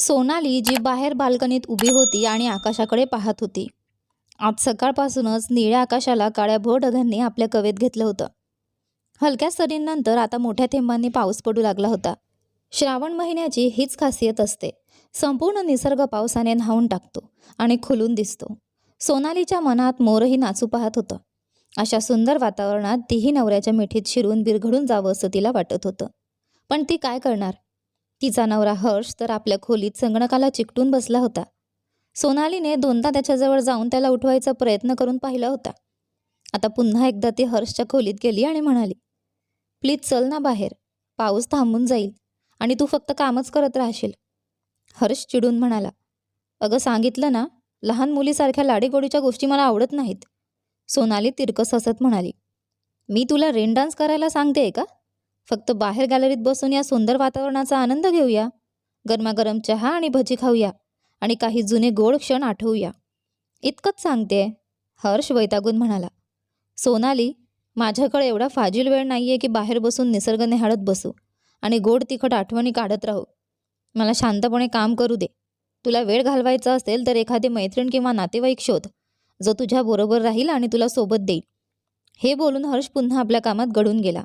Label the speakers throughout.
Speaker 1: सोनाली जी बाहेर बाल्कनीत उभी होती आणि आकाशाकडे पाहत होती. आज सकाळपासूनच निळ्या आकाशाला काळ्याभोर ढगांनी आपल्या कवेत घेतलं होतं. हलक्या सरींनंतर आता मोठ्या थेंबांनी पाऊस पडू लागला होता. श्रावण महिन्याची हीच खासियत असते. संपूर्ण निसर्ग पावसाने न्हावून टाकतो आणि खुलून दिसतो. सोनालीच्या मनात मोरही नाचू पाहत होतं. अशा सुंदर वातावरणात तीही नवऱ्याच्या मिठीत शिरून बिरघडून जावं असं तिला वाटत होतं. पण ती काय करणार? तिचा नवरा हर्ष तर आपल्या खोलीत संगणकाला चिकटून बसला होता. सोनालीने दोनदा त्याच्याजवळ जाऊन त्याला उठवायचा प्रयत्न करून पाहिला होता. आता पुन्हा एकदा ती हर्षच्या खोलीत गेली आणि म्हणाली प्लीज चल ना बाहेर. पाऊस थांबून जाईल आणि तू फक्त कामच करत राहशील. हर्ष चिडून म्हणाला अगं सांगितलं ना लहान मुलीसारख्या लाडीगोडीच्या गोष्टी मला आवडत नाहीत. सोनाली तिरकस हसत म्हणाली मी तुला रेन डान्स करायला सांगते का? फक्त बाहेर गॅलरीत बसून या सुंदर वातावरणाचा आनंद घेऊया. गरमागरम चहा आणि भजी खाऊया आणि काही जुने गोड क्षण आठवूया. इतकंच सांगते हर्ष वैतागून म्हणाला. सोनाली माझ्याकडे एवढा फाजील वेळ नाही आहे की बाहेर बसून निसर्ग निहाळत बसू आणि गोड तिखट आठवणी काढत राहू. मला शांतपणे काम करू दे. तुला वेळ घालवायचा असेल तर एखादी मैत्रीण किंवा नातेवाईक शोध. जो तुझ्या बरोबर राहील आणि तुला सोबत देईल. हे बोलून हर्ष पुन्हा आपल्या कामात गडून गेला.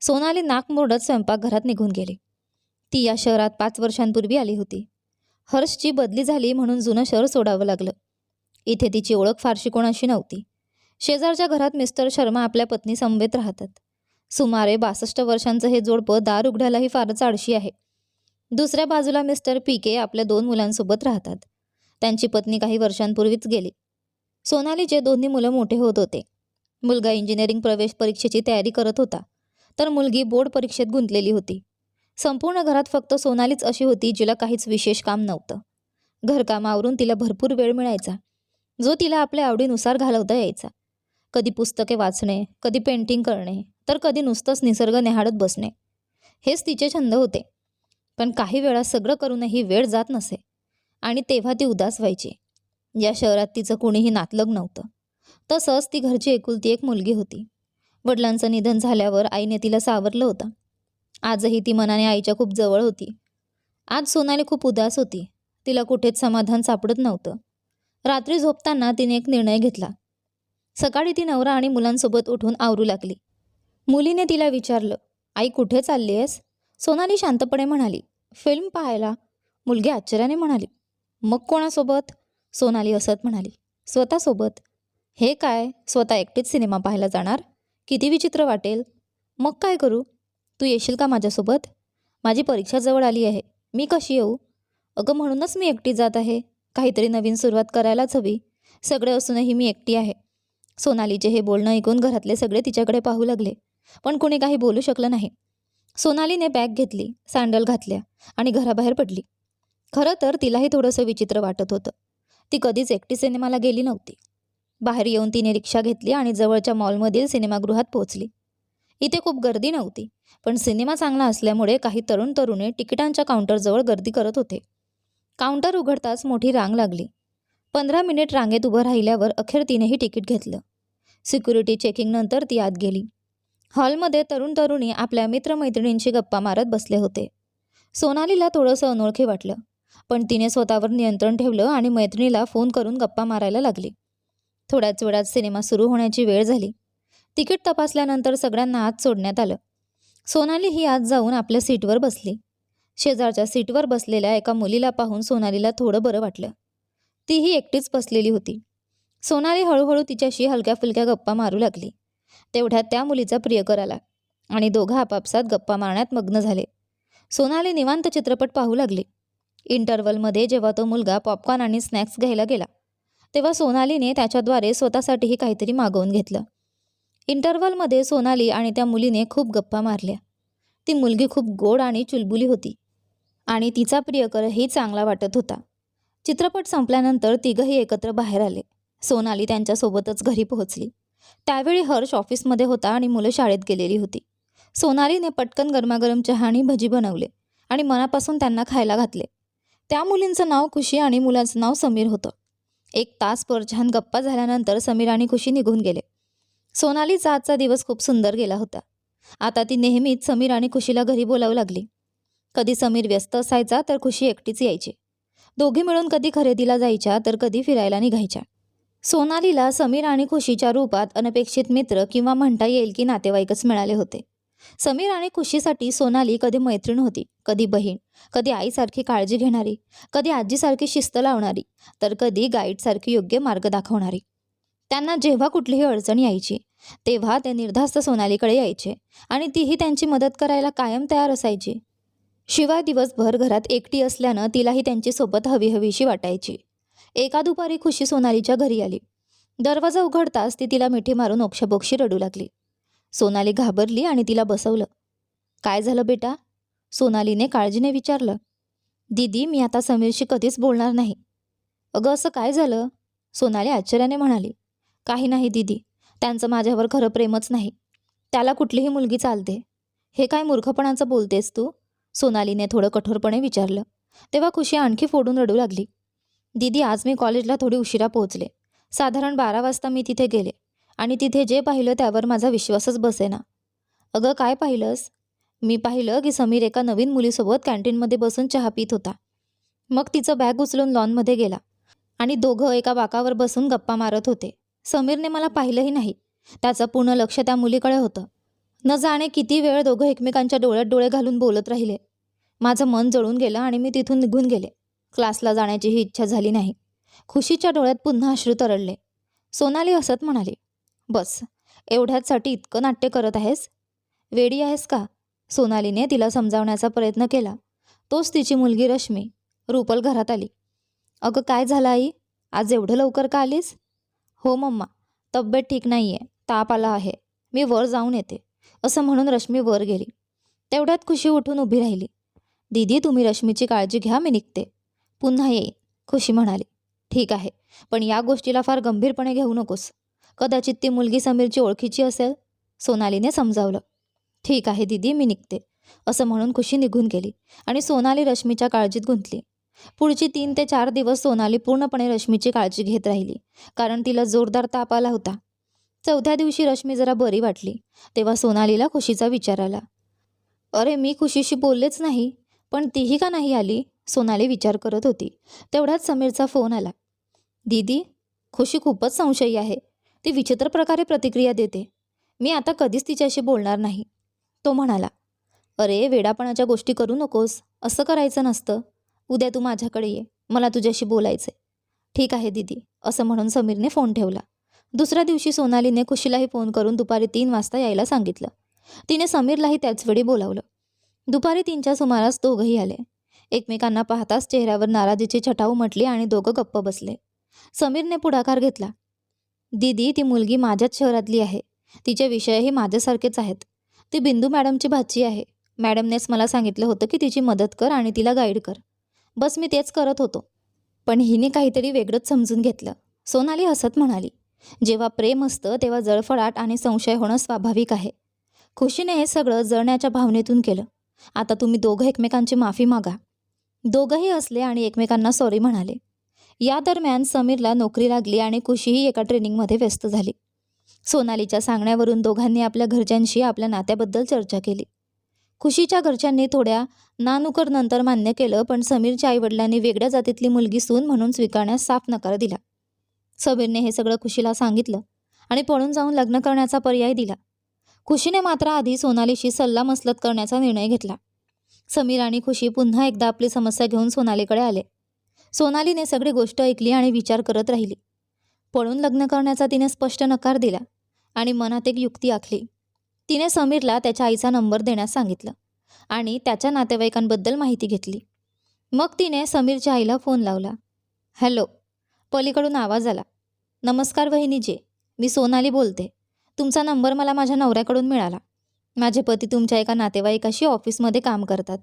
Speaker 1: सोनाली नाक मुरडत स्वयंपाकघरात निघून गेली. ती या शहरात पाच वर्षांपूर्वी आली होती. हर्षची बदली झाली म्हणून जुनं शहर सोडावं लागलं. इथे तिची ओळख फारशी कोणाशी नव्हती. शेजारच्या घरात मिस्टर शर्मा आपल्या पत्नी समवेत राहतात. सुमारे बासष्ट वर्षांचं हे जोडपं दार उघडायलाही फारच आळशी आहे. दुसऱ्या बाजूला मिस्टर पीके आपल्या दोन मुलांसोबत राहतात. त्यांची पत्नी काही वर्षांपूर्वीच गेली. सोनालीचे दोन्ही मुलं मोठे होत होते. मुलगा इंजिनिअरिंग प्रवेश परीक्षेची तयारी करत होता. तर मुलगी बोर्ड परीक्षेत गुंतलेली होती. संपूर्ण घरात फक्त सोनालीच अशी होती जिला काहीच विशेष काम नव्हतं. घरकामावरून तिला भरपूर वेळ मिळायचा. जो तिला आपल्या आवडीनुसार घालवता यायचा. कधी पुस्तके वाचणे कधी पेंटिंग करणे तर कधी नुसतंच निसर्ग निहाळत बसणे. हेच तिचे छंद होते. पण काही वेळा सगळं करूनही वेळ जात नसे. आणि तेव्हा ती उदास व्हायची. या शहरात तिचं कुणीही नातलग नव्हतं. तसंच ती घरची एकुलती एक मुलगी होती. वडिलांचं निधन झाल्यावर आईने तिला सावरलं होतं. आजही ती मनाने आईच्या खूप जवळ होती. आज सोनाली खूप उदास होती. तिला कुठेच समाधान सापडत नव्हतं. रात्री झोपताना तिने एक निर्णय घेतला. सकाळी ती नवरा आणि मुलांसोबत उठून आवरू लागली. मुलीने तिला विचारलं आई कुठे चालली आहेस? सोनाली शांतपणे म्हणाली फिल्म पाहायला. मुलगी आश्चर्याने म्हणाली मग कोणासोबत? सोनाली असत म्हणाली स्वतःसोबत. हे काय? स्वतः एकटीच सिनेमा पाहायला जाणार? किती विचित्र वाटेल. मग काय करू? तू येशील का माझ्यासोबत? माझी परीक्षा जवळ आली आहे. मी कशी येऊ? अगं म्हणूनच मी एकटी जात आहे. काहीतरी नवीन सुरुवात करायलाच हवी. सगळे असूनही मी एकटी आहे. सोनालीचे हे बोलणं ऐकून घरातले सगळे तिच्याकडे पाहू लागले. पण कुणी काही बोलू शकलं नाही. सोनालीने बॅग घेतली सँडल घातल्या आणि घराबाहेर पडली. खरं तर तिलाही थोडंसं विचित्र वाटत होतं. ती कधीच एकटी सिनेमाला गेली नव्हती. बाहेर येऊन तिने रिक्षा घेतली आणि जवळच्या मॉलमधील सिनेमागृहात पोहोचली. इथे खूप गर्दी नव्हती पण सिनेमा चांगला असल्यामुळे काही तरुण तरुणी तिकिटांच्या काउंटरजवळ गर्दी करत होते. काउंटर उघडताच मोठी रांग लागली. पंधरा मिनिट रांगेत उभं राहिल्यावर अखेर तिनेही तिकीट घेतलं. सिक्युरिटी चेकिंगनंतर ती आत गेली. हॉलमध्ये तरुण तरुणी आपल्या मित्रमैत्रिणींशी गप्पा मारत बसले होते. सोनालीला थोडंसं अनोळखी वाटलं पण तिने स्वतःवर नियंत्रण ठेवलं आणि मैत्रिणीला फोन करून गप्पा मारायला लागली. थोड्याच वेळात सिनेमा सुरू होण्याची वेळ झाली. तिकीट तपासल्यानंतर सगळ्यांना आत सोडण्यात आलं. सोनाली ही आत जाऊन आपल्या सीटवर बसली. शेजारच्या सीटवर बसलेल्या एका मुलीला पाहून सोनालीला थोडं बरं वाटलं. तीही एकटीच बसलेली होती. सोनाली हळूहळू तिच्याशी हलक्या फुलक्या गप्पा मारू लागली. तेवढ्यात त्या मुलीचा प्रियकर आला आणि दोघं आपापसात गप्पा मारण्यात मग्न झाले. सोनाली निवांत चित्रपट पाहू लागली. इंटरवलमध्ये जेव्हा तो मुलगा पॉपकॉर्न आणि स्नॅक्स घ्यायला गेला तेव्हा सोनालीने त्याच्याद्वारे स्वतःसाठीही काहीतरी मागवून घेतलं. इंटरवलमध्ये सोनाली आणि त्या मुलीने खूप गप्पा मारल्या. ती मुलगी खूप गोड आणि चुलबुली होती आणि तिचा प्रियकरही चांगला वाटत होता. चित्रपट संपल्यानंतर तिघंही एकत्र बाहेर आले. सोनाली त्यांच्यासोबतच घरी पोहोचली. त्यावेळी हर्ष ऑफिसमध्ये होता आणि मुलं शाळेत गेलेली होती. सोनालीने पटकन गरमागरम चहा आणि भजी बनवले आणि मनापासून त्यांना खायला घातले. त्या मुलींचं नाव खुशी आणि मुलाचं नाव समीर होतं. एक तासभर छान गप्पा झाल्यानंतर समीर आणि खुशी निघून गेले. सोनालीचा आजचा दिवस खूप सुंदर गेला होता. आता ती नेहमीच समीर आणि खुशीला घरी बोलावू लागली. कधी समीर व्यस्त असायचा तर खुशी एकटीच यायची. दोघी मिळून कधी खरेदीला जायच्या तर कधी फिरायला निघायच्या. सोनालीला समीर आणि खुशीच्या रूपात अनपेक्षित मित्र किंवा म्हणता येईल की नातेवाईकच मिळाले होते. समीर आणि खुशीसाठी सोनाली कधी मैत्रीण होती कधी बहीण कधी आईसारखी काळजी घेणारी कधी आजीसारखी शिस्त लावणारी तर कधी गाईडसारखी योग्य मार्ग दाखवणारी. त्यांना जेव्हा कुठलीही अडचण यायची तेव्हा ते निर्धास्त सोनालीकडे यायचे आणि तीही त्यांची मदत करायला कायम तयार असायची. शिवाय दिवसभर घरात एकटी असल्यानं तिलाही त्यांची सोबत हवी हवीशी वाटायची. एका दुपारी खुशी सोनालीच्या घरी आली. दरवाजा उघडताच ती तिला मिठी मारून ओक्षबोक्षी रडू लागली. सोनाली घाबरली आणि तिला बसवलं. काय झालं बेटा? सोनालीने काळजीने विचारलं. दीदी मी आता समीरशी कधीच बोलणार नाही. अगं असं काय झालं? सोनाली आश्चर्याने म्हणाली. काही नाही दीदी त्यांचं माझ्यावर खरं प्रेमच नाही. त्याला कुठलीही मुलगी चालते. हे काय मूर्खपणाचं बोलतेस तू? सोनालीने थोडं कठोरपणे विचारलं. तेव्हा खुशी आणखी फोडून रडू लागली. दीदी आज मी कॉलेजला थोडी उशिरा पोहोचले. साधारण बारा वाजता मी तिथे गेले. आणि तिथे जे पाहिलं त्यावर माझा विश्वासच बसेना. अगं काय पाहिलंस? मी पाहिलं की समीर एका नवीन मुलीसोबत कॅन्टीनमध्ये बसून चहा पित होता. मग तिचं बॅग उचलून लॉनमध्ये गेला आणि दोघं एका बाकावर बसून गप्पा मारत होते. समीरने मला पाहिलंही नाही. त्याचं पूर्ण लक्ष त्या मुलीकडे होतं. न जाणे किती वेळ दोघं एकमेकांच्या डोळ्यात डोळे घालून बोलत राहिले. माझं मन जळून गेलं आणि मी तिथून निघून गेले. क्लासला जाण्याचीही इच्छा झाली नाही. खुशीच्या डोळ्यात पुन्हा अश्रू तरळले. सोनाली हसत म्हणाली बस एवढ्याचसाठी इतकं नाट्य करत आहेस? वेडी आहेस का? सोनालीने तिला समजावण्याचा प्रयत्न केला. तोच तिची मुलगी रश्मी रुपल घरात आली. अगं काय झालं आई? आज एवढं लवकर का आलीस? हो मम्मा तब्येत ठीक नाही आहे ताप आला आहे. मी वर जाऊन येते असं म्हणून रश्मी वर गेली. तेवढ्यात खुशी उठून उभी राहिली. दीदी तुम्ही रश्मीची काळजी घ्या मी निघते. पुन्हा येईन खुशी म्हणाली. ठीक आहे पण या गोष्टीला फार गंभीरपणे घेऊ नकोस. कदाचित ती मुलगी समीरची ओळखीची असेल? सोनालीने समजावलं. ठीक आहे दीदी मी निघते. असं म्हणून खुशी निघून गेली आणि सोनाली रश्मीच्या काळजीत गुंतली. पुढची तीन ते चार दिवस सोनाली पूर्णपणे रश्मीची काळजी घेत राहिली कारण तिला जोरदार ताप आला होता. चौथ्या दिवशी रश्मी जरा बरी वाटली तेव्हा सोनालीला खुशीचा विचार आला. अरे मी खुशीशी बोललेच नाही पण तीही का नाही आली? सोनाली विचार करत होती. तेवढ्यात समीरचा फोन आला. दीदी खुशी खूपच संशयी आहे. ती विचित्र प्रकारे प्रतिक्रिया देते. मी आता कधीच तिच्याशी बोलणार नाही. तो म्हणाला अरे वेडापणाच्या गोष्टी करू नकोस. असं करायचं नसतं. उद्या तू माझ्याकडे ये. मला तुझ्याशी बोलायचे ठीक आहे दीदी. असं म्हणून समीरने फोन ठेवला. दुसऱ्या दिवशी सोनालीने खुशीलाही फोन करून दुपारी तीन वाजता यायला सांगितलं. तिने समीरलाही त्याचवेळी बोलावलं. दुपारी तीनच्या सुमारास दोघंही आले. एकमेकांना पाहताच चेहऱ्यावर नाराजीची छटाऊ म्हटली आणि दोघं गप्प बसले. समीरने पुढाकार घेतला. दीदी ती मुलगी माझ्याच शहरातली आहे. तिचे विषयही माझ्यासारखेच आहेत. ती बिंदू मॅडमची भाची आहे. मॅडमनेच मला सांगितलं होतं की तिची मदत कर आणि तिला गाईड कर. बस मी तेच करत होतो. पण हिने काहीतरी वेगळंच समजून घेतलं. सोनाली हसत म्हणाली जेव्हा प्रेम असतं तेव्हा जळफळाट आणि संशय होणं स्वाभाविक आहे. खुशीने हे सगळं जळण्याच्या भावनेतून केलं. आता तुम्ही दोघं एकमेकांची माफी मागा. दोघंही असले आणि एकमेकांना सॉरी म्हणाले. या दरम्यान समीरला नोकरी लागली आणि खुशीही एका ट्रेनिंगमध्ये व्यस्त झाली. सोनालीच्या सांगण्यावरून दोघांनी आपल्या घरच्यांशी आपल्या नात्याबद्दल चर्चा केली. खुशीच्या घरच्यांनी थोड्या नानुकर नंतर मान्य केलं पण समीरच्या आईवडिलांनी वेगळ्या जातीतली मुलगी सून म्हणून स्वीकारण्यास साफ नकार दिला. समीरने हे सगळं खुशीला सांगितलं आणि पळून जाऊन लग्न करण्याचा पर्याय दिला. खुशीने मात्र आधी सोनालीशी सल्ला मसलत करण्याचा निर्णय घेतला. समीर आणि खुशी पुन्हा एकदा आपली समस्या घेऊन सोनालीकडे आले. सोनालीने सगळी गोष्ट ऐकली आणि विचार करत राहिली. पळून लग्न करण्याचा तिने स्पष्ट नकार दिला आणि मनात एक युक्ती आखली. तिने समीरला त्याच्या आईचा नंबर देण्यास सांगितलं आणि त्याच्या नातेवाईकांबद्दल माहिती घेतली. मग तिने समीरच्या आईला फोन लावला. हॅलो. पलीकडून आवाज आला. नमस्कार वहिनीजी मी सोनाली बोलते. तुमचा नंबर मला माझ्या नवऱ्याकडून मिळाला. माझे पती तुमच्या एका नातेवाईकाशी ऑफिसमध्ये काम करतात.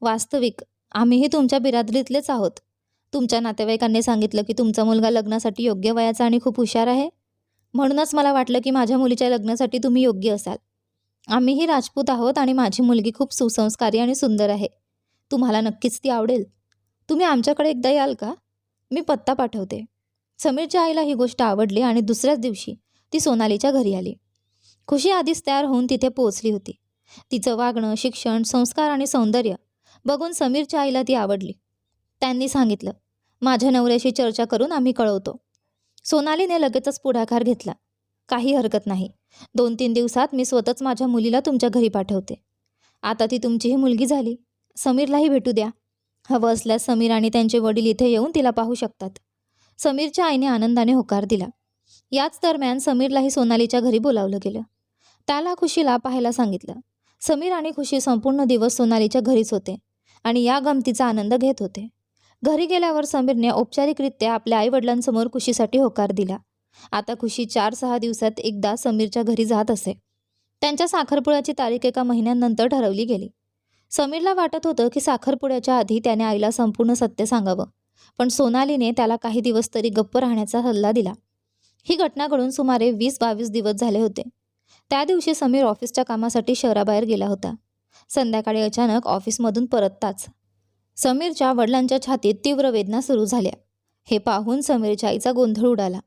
Speaker 1: वास्तविक आम्हीही तुमच्या बिरादरीतलेच आहोत. तुमच्या नातेवाईकांनी सांगितलं की तुमचा मुलगा लग्नासाठी योग्य वयाचा आणि खूप हुशार आहे. म्हणूनच मला वाटलं की माझ्या मुलीच्या लग्नासाठी तुम्ही योग्य असाल. आम्हीही राजपूत आहोत आणि माझी मुलगी खूप सुसंस्कारी आणि सुंदर आहे. तुम्हाला नक्कीच ती आवडेल. तुम्ही आमच्याकडे एकदा याल का? मी पत्ता पाठवते. समीरच्या आईला ही गोष्ट आवडली आणि दुसऱ्याच दिवशी ती सोनालीच्या घरी आली. खुशी आधीच तयार होऊन तिथे पोहोचली होती. तिचं वागणं शिक्षण संस्कार आणि सौंदर्य बघून समीरच्या आईला ती आवडली. त्यांनी सांगितलं माझ्या नवऱ्याशी चर्चा करून आम्ही कळवतो. सोनालीने लगेचच पुढाकार घेतला. काही हरकत नाही. दोन तीन दिवसात मी स्वतःच माझ्या मुलीला तुमच्या घरी पाठवते. आता ती तुमचीही मुलगी झाली. समीरलाही भेटू द्या. हवं असल्यास समीर आणि त्यांचे वडील इथे येऊन तिला पाहू शकतात. समीरच्या आईने आनंदाने होकार दिला. याच दरम्यान समीरलाही सोनालीच्या घरी बोलावलं गेलं. त्याला खुशीला पाहायला सांगितलं. समीर आणि खुशी संपूर्ण दिवस सोनालीच्या घरीच होते आणि या गमतीचा आनंद घेत होते. घरी गेल्यावर समीरने औपचारिकरित्या आपल्या आईवडिलांसमोर खुशीसाठी होकार दिला. आता खुशी चार सहा दिवसात एकदा समीरच्या घरी जात असे. त्यांच्या साखरपुड्याची तारीख एका महिन्यानंतर ठरवली गेली. समीरला वाटत होतं की साखरपुड्याच्या आधी त्याने आईला संपूर्ण सत्य सांगावं पण सोनालीने त्याला काही दिवस तरी गप्प राहण्याचा सल्ला दिला. ही घटना घडून सुमारे वीस बावीस दिवस झाले होते. त्या दिवशी समीर ऑफिसच्या कामासाठी शहराबाहेर गेला होता. संध्याकाळी अचानक ऑफिसमधून परतताच समीरच्या वडिलांच्या छातीत तीव्र वेदना सुरू झाल्या. हे पाहून समीरच्या आईचा गोंधळ उडाला.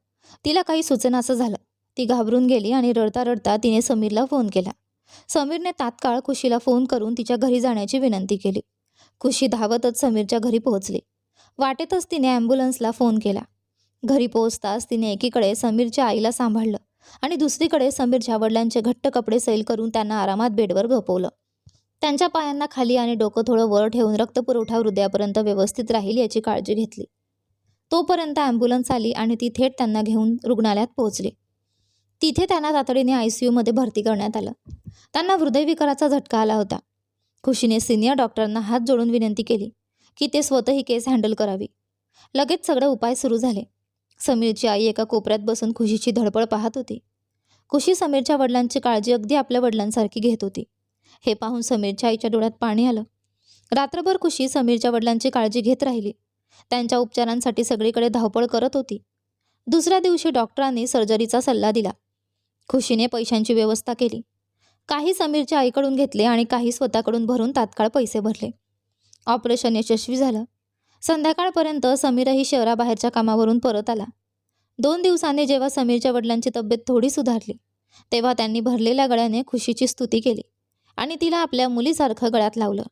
Speaker 1: तिला काही सुचनासं झालं. ती घाबरून गेली आणि रडता रडता तिने समीरला फोन केला. समीरने तात्काळ खुशीला फोन करून तिच्या घरी जाण्याची विनंती केली. खुशी धावतच समीरच्या घरी पोहोचली. वाटेतच तिने ॲम्ब्युलन्सला फोन केला. घरी पोहोचताच तिने एकीकडे समीरच्या आईला सांभाळलं आणि दुसरीकडे समीरच्या वडिलांचे घट्ट कपडे सैल करून त्यांना आरामात बेडवर झोपवलं. त्यांच्या पायांना खाली आणि डोकं थोडं वर ठेवून रक्तपुरवठा हृदयापर्यंत व्यवस्थित राहील याची काळजी घेतली. तोपर्यंत ॲम्ब्युलन्स आली आणि ती थेट त्यांना घेऊन रुग्णालयात पोहोचली. तिथे त्यांना तातडीने आय सी यूमध्ये भरती करण्यात आलं. त्यांना हृदयविकाराचा झटका आला होता. खुशीने सिनियर डॉक्टरांना हात जोडून विनंती केली की ते स्वतः ही केस हँडल करावी. लगेच सगळे उपाय सुरू झाले. समीरची आई एका कोपऱ्यात बसून खुशीची धडपड पाहत होती. खुशी समीरच्या वडिलांची काळजी अगदी आपल्या वडिलांसारखी घेत होती. हे पाहून समीरच्या आईच्या डोळ्यात पाणी आलं. रात्रभर खुशी समीरच्या वडिलांची काळजी घेत राहिली. त्यांच्या उपचारांसाठी सगळीकडे धावपळ करत होती. दुसऱ्या दिवशी डॉक्टरांनी सर्जरीचा सल्ला दिला. खुशीने पैशांची व्यवस्था केली. काही समीरच्या आईकडून घेतले आणि काही स्वतःकडून भरून तात्काळ पैसे भरले. ऑपरेशन यशस्वी झालं. संध्याकाळपर्यंत समीरही शहराबाहेरच्या कामावरून परत आला. दोन दिवसांनी जेव्हा समीरच्या वडिलांची तब्येत थोडी सुधारली तेव्हा त्यांनी भरलेल्या गळ्याने खुशीची स्तुती केली. आणि तिला आपल्या मुलीसारखं गळ्यात लावलं.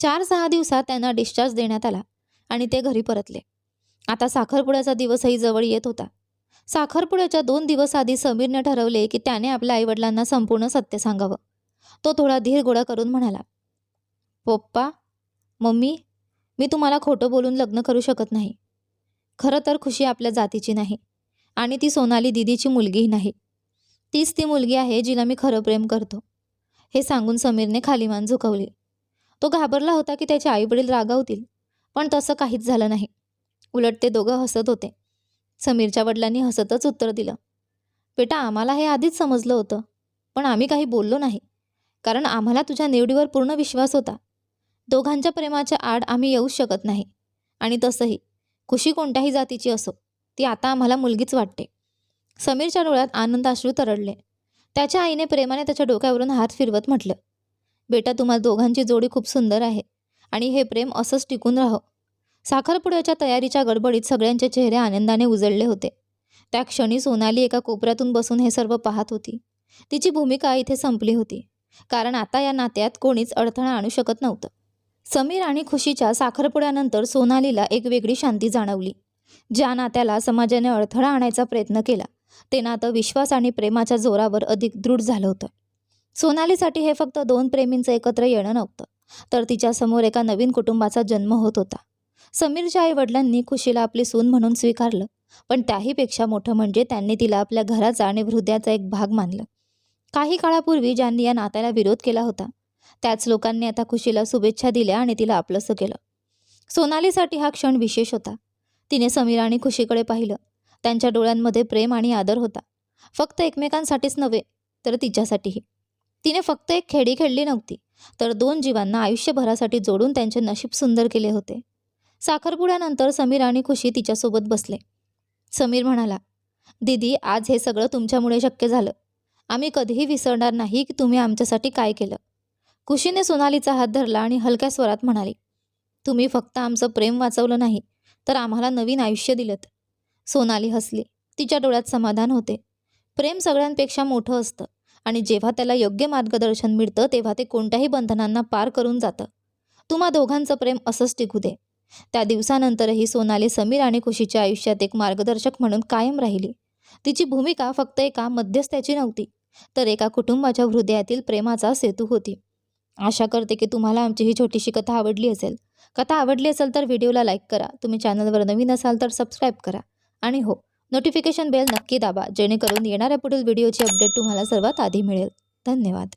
Speaker 1: चार सहा दिवसात त्यांना डिस्चार्ज देण्यात आला आणि ते घरी परतले. आता साखरपुड्याचा दिवसही जवळ येत होता. साखरपुड्याच्या दोन दिवस आधी समीरने ठरवले की त्याने आपल्या आईवडिलांना संपूर्ण सत्य सांगावं. तो थोडा धीर गोळा करून म्हणाला पप्पा मम्मी मी तुम्हाला खोटं बोलून लग्न करू शकत नाही. खरं तर खुशी आपल्या जातीची नाही आणि ती सोनाली दिदीची मुलगीही नाही. तीच ती मुलगी आहे जिला मी खरं प्रेम करतो. हे सांगून समीरने खाली मान झुकवली. तो घाबरला होता की त्याचे आईवडील रागावतील पण तसं काहीच झालं नाही. उलट ते दोघं हसत होते. समीरच्या वडिलांनी हसतच उत्तर दिलं. बेटा आम्हाला हे आधीच समजलं होतं पण आम्ही काही बोललो नाही. कारण आम्हाला तुझ्या निवडीवर पूर्ण विश्वास होता. दोघांच्या प्रेमाच्या आड आम्ही येऊच शकत नाही. आणि तसंही खुशी कोणत्याही जातीची असो ती आता आम्हाला मुलगीच वाटते. समीरच्या डोळ्यात आनंदाश्रू तरडले. त्याच्या आईने प्रेमाने त्याच्या डोक्यावरून हात फिरवत म्हटलं बेटा तुम्हाला दोघांची जोडी खूप सुंदर आहे आणि हे प्रेम असंच टिकून राहो. साखरपुड्याच्या तयारीच्या गडबडीत सगळ्यांचे चेहरे आनंदाने उजळले होते. त्या क्षणी सोनाली एका कोपऱ्यातून बसून हे सर्व पाहत होती. तिची भूमिका इथे संपली होती कारण आता या नात्यात कोणीच अडथळा आणू शकत नव्हतं. समीर आणि खुशीच्या साखरपुड्यानंतर सोनालीला एक वेगळी शांती जाणवली. ज्या नात्याला समाजाने अडथळा आणायचा प्रयत्न केला ते नातं विश्वास आणि प्रेमाच्या जोरावर अधिक दृढ झालं होतं. सोनालीसाठी हे फक्त दोन प्रेमींचं एकत्र येणं नव्हतं तर तिच्यासमोर एका नवीन कुटुंबाचा जन्म होत होता. समीरच्या आई वडिलांनी खुशीला आपली सून म्हणून स्वीकारलं पण त्याहीपेक्षा मोठं म्हणजे त्यांनी तिला आपल्या घराचा आणि हृदयाचा एक भाग मानलं. काही काळापूर्वी ज्यांनी या नात्याला विरोध केला होता त्याच लोकांनी आता खुशीला शुभेच्छा दिल्या आणि तिला आपलंसं केलं. सोनालीसाठी हा क्षण विशेष होता. तिने समीर आणि खुशीकडे पाहिलं त्यांच्या डोळ्यांमध्ये प्रेम आणि आदर होता. फक्त एकमेकांसाठीच नव्हे तर तिच्यासाठीही. तिने फक्त एक खेडी खेळली नव्हती तर दोन जीवांना आयुष्यभरासाठी जोडून त्यांचे नशीब सुंदर केले होते. साखरपुड्यानंतर समीर आणि खुशी तिच्यासोबत बसले. समीर म्हणाला दीदी आज हे सगळं तुमच्यामुळे शक्य झालं. आम्ही कधीही विसरणार नाही की तुम्ही आमच्यासाठी काय केलं. खुशीने सोनालीचा हात धरला आणि हलक्या स्वरात म्हणाली तुम्ही फक्त आमचं प्रेम वाचवलं नाही तर आम्हाला नवीन आयुष्य दिलं सोनाली हसली. तिच्या डोळ्यात समाधान होते. प्रेम सगळ्यांपेक्षा मोठं असतं आणि जेव्हा त्याला योग्य मार्गदर्शन मिळतं तेव्हा ते कोणत्याही बंधनांना पार करून जातं. तुम्हा दोघांचं प्रेम असंच टिकू दे. त्या दिवसानंतरही सोनाली समीर आणि खुशीच्या आयुष्यात एक मार्गदर्शक म्हणून कायम राहिली. तिची भूमिका फक्त एका मध्यस्थ्याची नव्हती तर एका कुटुंबाच्या हृदयातील प्रेमाचा सेतू होती. आशा करते की तुम्हाला आमची ही छोटीशी कथा आवडली असेल. कथा आवडली असेल तर व्हिडिओला लाईक करा. तुम्ही चॅनलवर नवीन असाल तर सबस्क्राईब करा. आणि हो नोटिफिकेशन बेल नक्की दाबा जेणेकरून येणाऱ्या पुढील व्हिडिओची अपडेट तुम्हाला सर्वात आधी मिळेल. धन्यवाद.